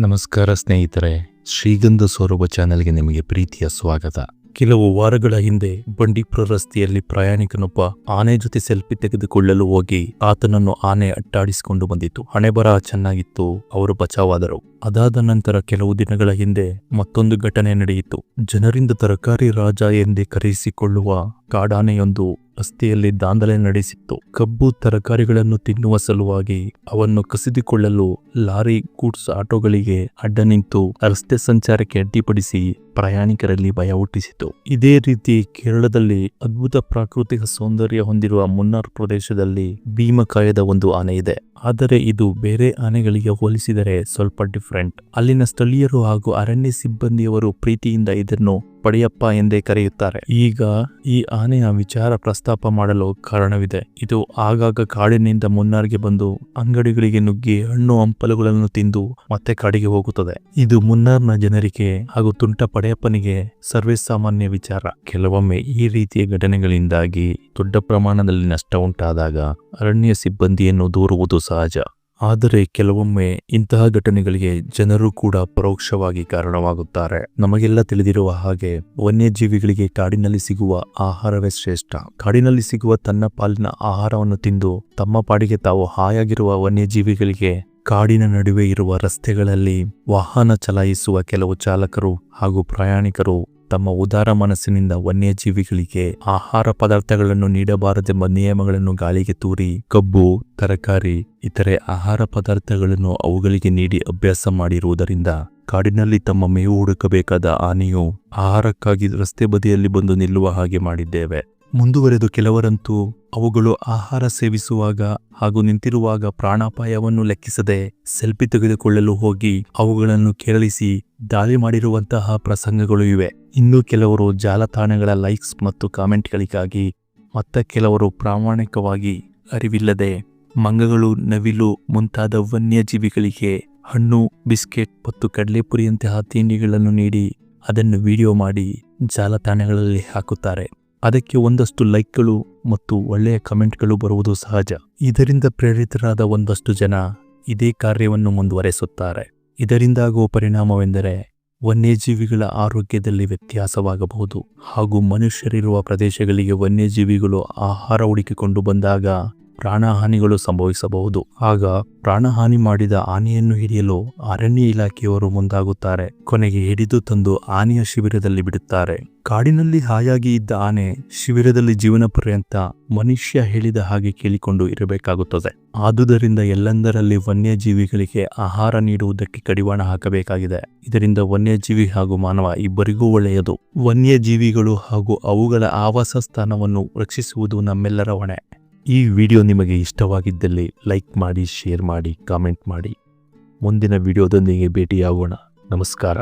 ನಮಸ್ಕಾರ ಸ್ನೇಹಿತರೆ, ಶ್ರೀಗಂಧ ಸೌರಭ ಚಾನೆಲ್ಗೆ ನಿಮಗೆ ಪ್ರೀತಿಯ ಸ್ವಾಗತ. ಕೆಲವು ವಾರಗಳ ಹಿಂದೆ ಬಂಡೀಪುರ ರಸ್ತೆಯಲ್ಲಿ ಪ್ರಯಾಣಿಕನೊಬ್ಬ ಆನೆ ಜೊತೆ ಸೆಲ್ಫಿ ತೆಗೆದುಕೊಳ್ಳಲು ಹೋಗಿ ಆತನನ್ನು ಆನೆ ಅಟ್ಟಾಡಿಸಿಕೊಂಡು ಬಂದಿತು ಹಣೆ ಬರಹ ಚೆನ್ನಾಗಿತ್ತು, ಅವರು ಬಚಾವಾದರು. ಅದಾದ ನಂತರ ಕೆಲವು ದಿನಗಳ ಹಿಂದೆ ಮತ್ತೊಂದು ಘಟನೆ ನಡೆಯಿತು. ಜನರಿಂದ ತರಕಾರಿ ರಾಜ ಎಂದೇ ಕರೆಯಿಸಿಕೊಳ್ಳುವ ಕಾಡಾನೆಯೊಂದು ರಸ್ತೆಯಲ್ಲಿ ದಾಂಧಲೆ ನಡೆಸಿತ್ತು. ಕಬ್ಬು ತರಕಾರಿಗಳನ್ನು ತಿನ್ನುವ ಸಲುವಾಗಿ ಅವನ್ನು ಕಸಿದುಕೊಳ್ಳಲು ಲಾರಿ ಗೂಡ್ಸ್ ಆಟೋಗಳಿಗೆ ಅಡ್ಡ ನಿಂತು ರಸ್ತೆ ಸಂಚಾರಕ್ಕೆ ಅಡ್ಡಿಪಡಿಸಿ ಪ್ರಯಾಣಿಕರಲ್ಲಿ ಭಯ ಹುಟ್ಟಿಸಿತು. ಇದೇ ರೀತಿ ಕೇರಳದಲ್ಲಿ ಅದ್ಭುತ ಪ್ರಾಕೃತಿಕ ಸೌಂದರ್ಯ ಹೊಂದಿರುವ ಮುನ್ನಾರ್ ಪ್ರದೇಶದಲ್ಲಿ ಭೀಮಕಾಯದ ಒಂದು ಆನೆ ಇದೆ ಆದರೆ ಇದು ಬೇರೆ ಆನೆಗಳಿಗೆ ಹೋಲಿಸಿದರೆ ಸ್ವಲ್ಪ ಡಿಫ್ರೆಂಟ್ ಅಲ್ಲಿನ ಸ್ಥಳೀಯರು ಹಾಗೂ ಅರಣ್ಯ ಸಿಬ್ಬಂದಿಯವರು ಪ್ರೀತಿಯಿಂದ ಇದನ್ನು ಪಡೆಯಪ್ಪ ಎಂದೇ ಕರೆಯುತ್ತಾರೆ. ಈಗ ಈ ಆನೆಯ ವಿಚಾರ ಪ್ರಸ್ತಾಪ ಮಾಡಲು ಕಾರಣವಿದೆ. ಇದು ಆಗಾಗ ಕಾಡಿನಿಂದ ಮುನ್ನಾರ್ಗೆ ಬಂದು ಅಂಗಡಿಗಳಿಗೆ ನುಗ್ಗಿ ಹಣ್ಣು ಹಂಪಲುಗಳನ್ನು ತಿಂದು ಮತ್ತೆ ಕಾಡಿಗೆ ಹೋಗುತ್ತದೆ. ಇದು ಮುನ್ನಾರ್ನ ಜನರಿಗೆ ಹಾಗೂ ತುಂಟ ಪಡೆಯಪ್ಪನಿಗೆ ಸರ್ವೇ ಸಾಮಾನ್ಯ ವಿಚಾರ. ಕೆಲವೊಮ್ಮೆ ಈ ರೀತಿಯ ಘಟನೆಗಳಿಂದಾಗಿ ದೊಡ್ಡ ಪ್ರಮಾಣದಲ್ಲಿ ನಷ್ಟ ಉಂಟಾದಾಗ ಅರಣ್ಯ ಸಿಬ್ಬಂದಿಯನ್ನು ದೂರುವುದು ಸಹಜ. ಆದರೆ ಕೆಲವೊಮ್ಮೆ ಇಂತಹ ಘಟನೆಗಳಿಗೆ ಜನರು ಕೂಡ ಪರೋಕ್ಷವಾಗಿ ಕಾರಣವಾಗುತ್ತಾರೆ. ನಮಗೆಲ್ಲ ತಿಳಿದಿರುವ ಹಾಗೆ ವನ್ಯಜೀವಿಗಳಿಗೆ ಕಾಡಿನಲ್ಲಿ ಸಿಗುವ ಆಹಾರವೇ ಶ್ರೇಷ್ಠ. ಕಾಡಿನಲ್ಲಿ ಸಿಗುವ ತನ್ನ ಪಾಲಿನ ಆಹಾರವನ್ನು ತಿಂದು ತಮ್ಮ ಪಾಡಿಗೆ ತಾವು ಹಾಯಾಗಿರುವ ವನ್ಯಜೀವಿಗಳಿಗೆ ಕಾಡಿನ ನಡುವೆ ಇರುವ ರಸ್ತೆಗಳಲ್ಲಿ ವಾಹನ ಚಲಾಯಿಸುವ ಕೆಲವು ಚಾಲಕರು ಹಾಗೂ ಪ್ರಯಾಣಿಕರು ತಮ್ಮ ಉದಾರ ಮನಸ್ಸಿನಿಂದ ವನ್ಯಜೀವಿಗಳಿಗೆ ಆಹಾರ ಪದಾರ್ಥಗಳನ್ನು ನೀಡಬಾರದೆಂಬ ನಿಯಮಗಳನ್ನು ಗಾಳಿಗೆ ತೂರಿ, ಕಬ್ಬು, ತರಕಾರಿ, ಇತರೆ ಆಹಾರ ಪದಾರ್ಥಗಳನ್ನು ಅವುಗಳಿಗೆ ನೀಡಿ ಅಭ್ಯಾಸ ಮಾಡಿರುವುದರಿಂದ ಕಾಡಿನಲ್ಲಿ ತಮ್ಮ ಮೇವು ಹುಡುಕಬೇಕಾದ ಆನೆಯು ಆಹಾರಕ್ಕಾಗಿ ರಸ್ತೆ ಬದಿಯಲ್ಲಿ ಬಂದು ನಿಲ್ಲುವ ಹಾಗೆ ಮಾಡಿದ್ದೇವೆ. ಮುಂದುವರೆದು ಕೆಲವರಂತೂ ಅವುಗಳು ಆಹಾರ ಸೇವಿಸುವಾಗ ಹಾಗೂ ನಿಂತಿರುವಾಗ ಪ್ರಾಣಾಪಾಯವನ್ನು ಲೆಕ್ಕಿಸದೆ ಸೆಲ್ಫಿ ತೆಗೆದುಕೊಳ್ಳಲು ಹೋಗಿ ಅವುಗಳನ್ನು ಕೆರಳಿಸಿ ದಾಳಿ ಮಾಡಿರುವಂತಹ ಪ್ರಸಂಗಗಳು ಇವೆ. ಇನ್ನು ಕೆಲವರು ಜಾಲತಾಣಗಳ ಲೈಕ್ಸ್ ಮತ್ತು ಕಾಮೆಂಟ್ಗಳಿಗಾಗಿ ಮತ್ತ ಕೆಲವರು ಪ್ರಾಮಾಣಿಕವಾಗಿ ಅರಿವಿಲ್ಲದೆ ಮಂಗಗಳು, ನವಿಲು ಮುಂತಾದ ವನ್ಯಜೀವಿಗಳಿಗೆ ಹಣ್ಣು, ಬಿಸ್ಕೆಟ್ ಮತ್ತು ಕಡಲೆಪುರಿಯಂತಹ ತಿಂಡಿಗಳನ್ನು ನೀಡಿ ಅದನ್ನು ವಿಡಿಯೋ ಮಾಡಿ ಜಾಲತಾಣಗಳಲ್ಲಿ ಹಾಕುತ್ತಾರೆ. ಅದಕ್ಕೆ ಒಂದಷ್ಟು ಲೈಕ್ಗಳು ಮತ್ತು ಒಳ್ಳೆಯ ಕಮೆಂಟ್ಗಳು ಬರುವುದು ಸಹಜ. ಇದರಿಂದ ಪ್ರೇರಿತರಾದ ಒಂದಷ್ಟು ಜನ ಇದೇ ಕಾರ್ಯವನ್ನು ಮುಂದುವರೆಸುತ್ತಾರೆ. ಇದರಿಂದಾಗುವ ಪರಿಣಾಮವೆಂದರೆ ವನ್ಯಜೀವಿಗಳ ಆರೋಗ್ಯದಲ್ಲಿ ವ್ಯತ್ಯಾಸವಾಗಬಹುದು. ಹಾಗೂ ಮನುಷ್ಯರಿರುವ ಪ್ರದೇಶಗಳಿಗೆ ವನ್ಯಜೀವಿಗಳು ಆಹಾರ ಹುಡುಕಿಕೊಂಡು ಬಂದಾಗ ಪ್ರಾಣಹಾನಿಗಳು ಸಂಭವಿಸಬಹುದು. ಆಗ ಪ್ರಾಣಹಾನಿ ಮಾಡಿದ ಆನೆಯನ್ನು ಹಿಡಿಯಲು ಅರಣ್ಯ ಇಲಾಖೆಯವರು ಮುಂದಾಗುತ್ತಾರೆ. ಕೊನೆಗೆ ಹಿಡಿದು ತಂದು ಆನೆಯ ಶಿಬಿರದಲ್ಲಿ ಬಿಡುತ್ತಾರೆ. ಕಾಡಿನಲ್ಲಿ ಹಾಯಾಗಿ ಇದ್ದ ಆನೆ ಶಿಬಿರದಲ್ಲಿ ಜೀವನ ಪರ್ಯಂತ ಮನುಷ್ಯ ಹೇಳಿದ ಹಾಗೆ ಕೇಳಿಕೊಂಡು ಇರಬೇಕಾಗುತ್ತದೆ. ಆದುದರಿಂದ ಎಲ್ಲೆಂದರಲ್ಲಿ ವನ್ಯಜೀವಿಗಳಿಗೆ ಆಹಾರ ನೀಡುವುದಕ್ಕೆ ಕಡಿವಾಣ ಹಾಕಬೇಕಾಗಿದೆ. ಇದರಿಂದ ವನ್ಯಜೀವಿ ಹಾಗೂ ಮಾನವ ಇಬ್ಬರಿಗೂ ಒಳ್ಳೆಯದು. ವನ್ಯಜೀವಿಗಳು ಹಾಗೂ ಅವುಗಳ ಆವಾಸ ಸ್ಥಾನವನ್ನು ರಕ್ಷಿಸುವುದು ನಮ್ಮೆಲ್ಲರ ಹೊಣೆ. ಈ ವಿಡಿಯೋ ನಿಮಗೆ ಇಷ್ಟವಾಗಿದ್ದಲ್ಲಿ ಲೈಕ್ ಮಾಡಿ ಶೇರ್ ಮಾಡಿ ಕಾಮೆಂಟ್ ಮಾಡಿ. ಮುಂದಿನ ವಿಡಿಯೋದೊಂದಿಗೆ ಭೇಟಿಯಾಗೋಣ. ನಮಸ್ಕಾರ.